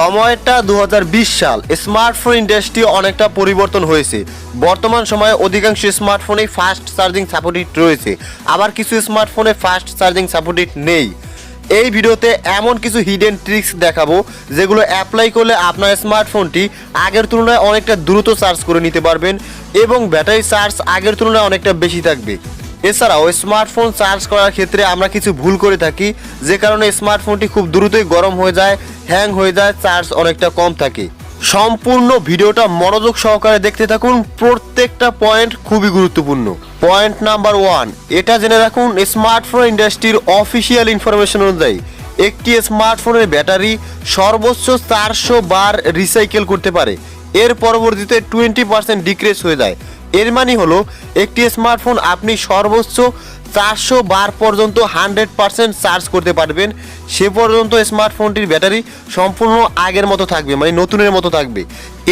সময়টা দু হাজার বিশ সাল। স্মার্টফোন ইন্ডাস্ট্রি অনেকটা পরিবর্তন হয়েছে। বর্তমান সময়ে অধিকাংশ স্মার্টফোনে ফাস্ট চার্জিং সাপোর্টেড রয়েছে। আবার কিছু স্মার্টফোনে ফাস্ট চার্জিং সাপোর্টেড নেই। এই ভিডিওতে এমন কিছু হিডেন ট্রিক্স দেখাবো, যেগুলো অ্যাপ্লাই করলে আপনার স্মার্টফোনটি আগের তুলনায় অনেকটা দ্রুত চার্জ করে নিতে পারবেন এবং ব্যাটারি চার্জ আগের তুলনায় অনেকটা বেশি থাকবে। এছাড়াও স্মার্টফোন চার্জ করার ক্ষেত্রে আমরা কিছু ভুল করে থাকি, যে কারণে স্মার্টফোনটি খুব দ্রুতই গরম হয়ে যায়, হ্যাং হয়ে যায়, চার্জ অনেকটা কম থাকে। সম্পূর্ণ ভিডিওটা মনোযোগ সহকারে দেখতে থাকুন, প্রত্যেকটা পয়েন্ট খুবই গুরুত্বপূর্ণ। পয়েন্ট নাম্বার ওয়ান, এটা জেনে রাখুন, স্মার্টফোন ইন্ডাস্ট্রির অফিসিয়াল ইনফরমেশন অনুযায়ী, একটি স্মার্টফোনের ব্যাটারি সর্বোচ্চ চারশো বার রিসাইকেল করতে পারে। এর পরবর্তীতে টোয়েন্টি পার্সেন্ট ডিক্রেস হয়ে যায়। এর মানে হলো, একটি স্মার্টফোন আপনি সর্বোচ্চ চারশো বার পর্যন্ত হান্ড্রেড পার্সেন্ট চার্জ করতে পারবেন। সে পর্যন্ত স্মার্টফোনটির ব্যাটারি সম্পূর্ণ আগের মতো থাকবে মানে নতুনের মতো থাকবে।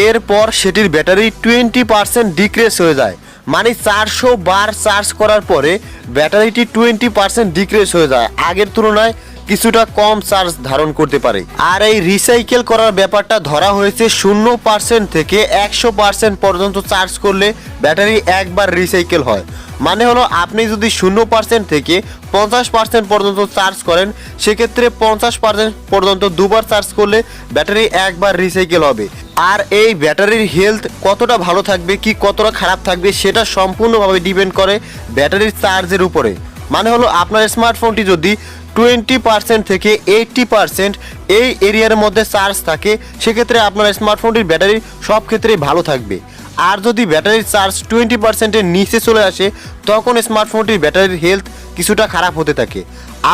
এরপর সেটির ব্যাটারি টোয়েন্টি পার্সেন্ট ডিক্রেস হয়ে যায় মানে চারশো বার চার্জ করার পরে ব্যাটারিটি টোয়েন্টি পার্সেন্ট ডিক্রেস হয়ে যায়। আগের তুলনায় কিছুটা কম চার্জ ধারণ করতে পারে। আর এই রিসাইকেল করার ব্যাপারটা ধরা হয়েছে শূন্য পার্সেন্ট থেকে একশো পার্সেন্ট পর্যন্ত চার্জ করলে ব্যাটারি একবার রিসাইকেল হয়। মানে হলো আপনি যদি শূন্য পার্সেন্ট থেকে পঞ্চাশ পার্সেন্ট পর্যন্ত চার্জ করেন, সেক্ষেত্রে পঞ্চাশ পার্সেন্ট পর্যন্ত দুবার চার্জ করলে ব্যাটারি একবার রিসাইকেল হবে। আর এই ব্যাটারির হেলথ কতটা ভালো থাকবে, কি কতটা খারাপ থাকবে, সেটা সম্পূর্ণভাবে ডিপেন্ড করে ব্যাটারির চার্জের উপরে। মানে হলো আপনার স্মার্টফোনটি যদি টোয়েন্টি পার্সেন্ট থেকে এইটটি পার্সেন্ট এই এরিয়ার মধ্যে চার্জ থাকে, সেক্ষেত্রে আপনার স্মার্টফোনটির ব্যাটারি সব ক্ষেত্রেই ভালো থাকবে। আর যদি ব্যাটারির চার্জ টোয়েন্টি পার্সেন্টের নিচে চলে আসে, তখন স্মার্টফোনটির ব্যাটারির হেলথ কিছুটা খারাপ হতে থাকে।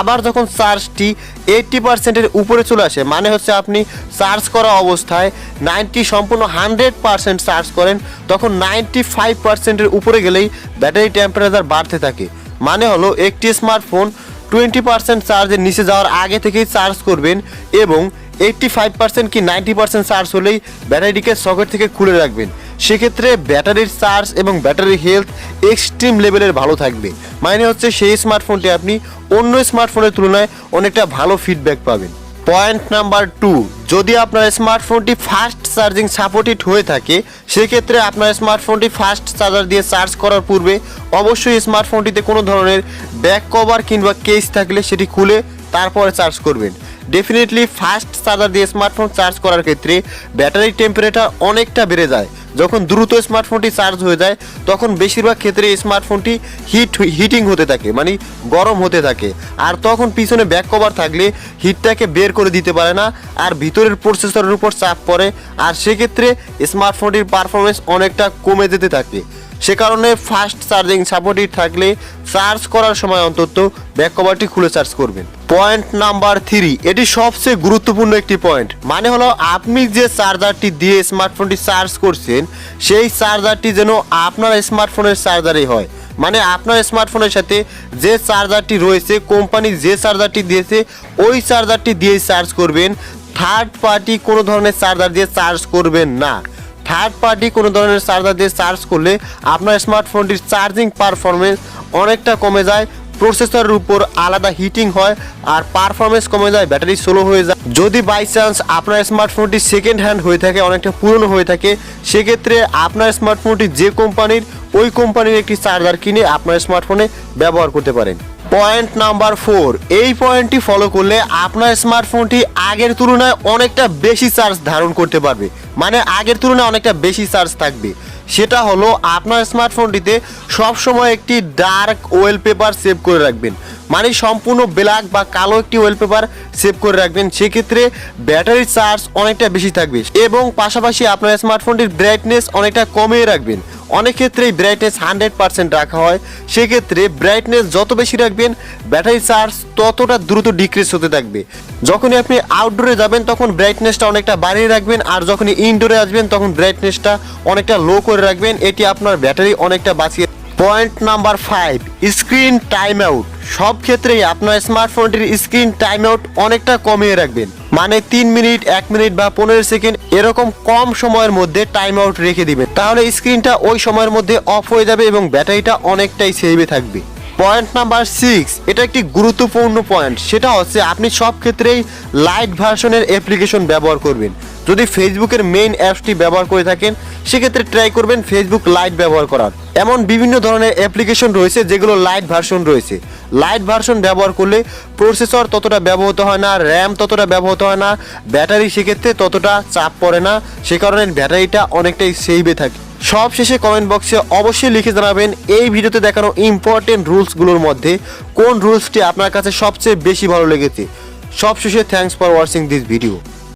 আবার যখন চার্জটি এইটটি পার্সেন্টের উপরে চলে আসে মানে হচ্ছে আপনি চার্জ করা অবস্থায় নাইনটি সম্পূর্ণ হান্ড্রেড পার্সেন্ট চার্জ করেন, তখন নাইনটি ফাইভ পার্সেন্টের উপরে গেলেই ব্যাটারি টেম্পারেচার বাড়তে থাকে। মানে হলো একটি স্মার্টফোন টোয়েন্টি পার্সেন্ট চার্জের নিচে যাওয়ার আগে থেকেই চার্জ করবেন এবং এইটটি ফাইভ পার্সেন্ট কি নাইনটি পার্সেন্ট চার্জ হলেই ব্যাটারিটিকে সকেট থেকে খুলে রাখবেন। সেক্ষেত্রে ব্যাটারির চার্জ এবং ব্যাটারির হেলথ এক্সট্রিম লেভেলের ভালো থাকবে। মানে হচ্ছে সেই স্মার্টফোনটি আপনি অন্য স্মার্টফোনের তুলনায় অনেকটা ভালো ফিডব্যাক পাবেন। পয়েন্ট নাম্বার টু যদি আপনার স্মার্টফোনটি ফাস্ট চার্জিং সাপোর্টেড হয়ে থাকে, সেক্ষেত্রে আপনার স্মার্টফোনটি ফাস্ট চার্জার দিয়ে চার্জ করার পূর্বে অবশ্যই স্মার্টফোনটিতে কোনো ধরনের ব্যাক কভার কিংবা কেস থাকলে সেটি খুলে তারপরে চার্জ করবেন। ডেফিনেটলি ফাস্ট চার্জার দিয়ে স্মার্টফোন চার্জ করার ক্ষেত্রে ব্যাটারির টেম্পারেচার অনেকটা বেড়ে যায়। যখন দ্রুত স্মার্টফোনটি চার্জ হয়ে যায়, তখন বেশিরভাগ ক্ষেত্রে স্মার্টফোনটি হিট হিটিং হতে থাকে মানে গরম হতে থাকে। আর তখন পিছনে ব্যাক কভার থাকলে হিটটাকে বের করে দিতে পারে না, আর ভিতরের প্রসেসরের উপর চাপ পড়ে। আর সেক্ষেত্রে স্মার্টফোনটির পারফরমেন্স অনেকটা কমে যেতে থাকে। সে কারণে ফাস্ট চার্জিং সাপোর্টেড থাকলে চার্জ করার সময় অন্তত ব্যাক কভারটি খুলে চার্জ করবেন। পয়েন্ট নাম্বার থ্রি এটি সবচেয়ে গুরুত্বপূর্ণ একটি পয়েন্ট মানে হলো আপনি যে চার্জারটি দিয়ে স্মার্টফোনটি চার্জ করছেন, সেই চার্জারটি যেন আপনার স্মার্টফোনের চার্জারই হয়। মানে আপনার স্মার্টফোনের সাথে যে চার্জারটি রয়েছে কোম্পানি যে চার্জারটি দিয়েছে, ওই চার্জারটি দিয়েই চার্জ করবেন। থার্ড পার্টি কোনো ধরনের চার্জার দিয়ে চার্জ করবেন না। থার্ড পার্টি কোনো ধরনের চার্জার দিয়ে চার্জ করলে আপনার স্মার্টফোনটির চার্জিং পারফরমেন্স অনেকটা কমে যায় প্রসেসরের উপর আলাদা হিটিং হয় আর পারফরমেন্স কমে যায় ব্যাটারি স্লো হয়ে যায়। যদি বাই চান্স আপনার স্মার্টফোনটি সেকেন্ড হ্যান্ড হয়ে থাকে, অনেকটা পুরনো হয়ে থাকে, সেক্ষেত্রে আপনার স্মার্টফোনটি যে কোম্পানির ওই কোম্পানির একটি চার্জার কিনে আপনার স্মার্টফোনে ব্যবহার করতে পারেন। পয়েন্ট নাম্বার ফোর এই পয়েন্টটি ফলো করলে আপনার স্মার্টফোনটি আগের তুলনায় অনেকটা বেশি চার্জ ধারণ করতে পারবে। মানে আগের তুলনায় অনেকটা বেশি চার্জ থাকবে। সেটা হলো আপনার স্মার্টফোনটিতে সবসময় একটি ডার্ক ওয়েল পেপার সেভ করে রাখবেন। মানে সম্পূর্ণ ব্ল্যাক বা কালো একটি ওয়েল পেপার সেভ করে রাখবেন। সেক্ষেত্রে ব্যাটারির চার্জ অনেকটা বেশি থাকবে এবং পাশাপাশি আপনার স্মার্টফোনটির ব্রাইটনেস অনেকটা কমিয়ে রাখবেন। অনেক ক্ষেত্রেই ব্রাইটনেস হান্ড্রেড পার্সেন্ট রাখা হয়। সেক্ষেত্রে ব্রাইটনেস যত বেশি রাখবেন ব্যাটারি চার্জ ততটা দ্রুত ডিক্রিজ হতে থাকবে। যখনই আপনি আউটডোরে যাবেন, তখন ব্রাইটনেসটা অনেকটা বাড়িয়ে রাখবেন, আর যখনই ইনডোরে আসবেন, তখন ব্রাইটনেসটা অনেকটা লো করে রাখবেন। এটি আপনার ব্যাটারি অনেকটা বাঁচিয়ে point number five screen time out সব ক্ষেত্রেই আপনার স্মার্টফোনটির স্ক্রিন টাইম আউট অনেকটা কমিয়ে রাখবেন। মানে তিন মিনিট, এক মিনিট বা পনেরো সেকেন্ড এরকম কম সময়ের মধ্যে টাইম আউট রেখে দিবেন তাহলে স্ক্রিনটা ওই সময়ের মধ্যে অফ হয়ে যাবে এবং ব্যাটারিটা অনেকটাই সেভে থাকবে। পয়েন্ট নাম্বার সিক্স এটা একটি গুরুত্বপূর্ণ পয়েন্ট সেটা হচ্ছে আপনি সব ক্ষেত্রেই লাইট ভার্সনের অ্যাপ্লিকেশন ব্যবহার করবেন। যদি ফেসবুকের মেইন অ্যাপসটি ব্যবহার করে থাকেন, সেক্ষেত্রে ট্রাই করবেন ফেসবুক লাইট ব্যবহার করার। এমন বিভিন্ন ধরনের অ্যাপ্লিকেশন রয়েছে যেগুলো লাইট ভার্সন রয়েছে। লাইট ভার্সন ব্যবহার করলে প্রসেসর ততটা ব্যবহৃত হয় না, র্যাম ততটা ব্যবহৃত হয় না, ব্যাটারি সেক্ষেত্রে ততটা চাপ পড়ে না, সে কারণে ব্যাটারিটা অনেকটাই সেভে থাকে। সব শেষে কমেন্ট বক্সে অবশ্যই লিখে জানাবেন, এই ভিডিওতে দেখানো ইম্পর্টেন্ট রুলসগুলোর মধ্যে কোন রুলসটি আপনার কাছে সবচেয়ে বেশি ভালো লেগেছে। সব শেষে thanks for watching this video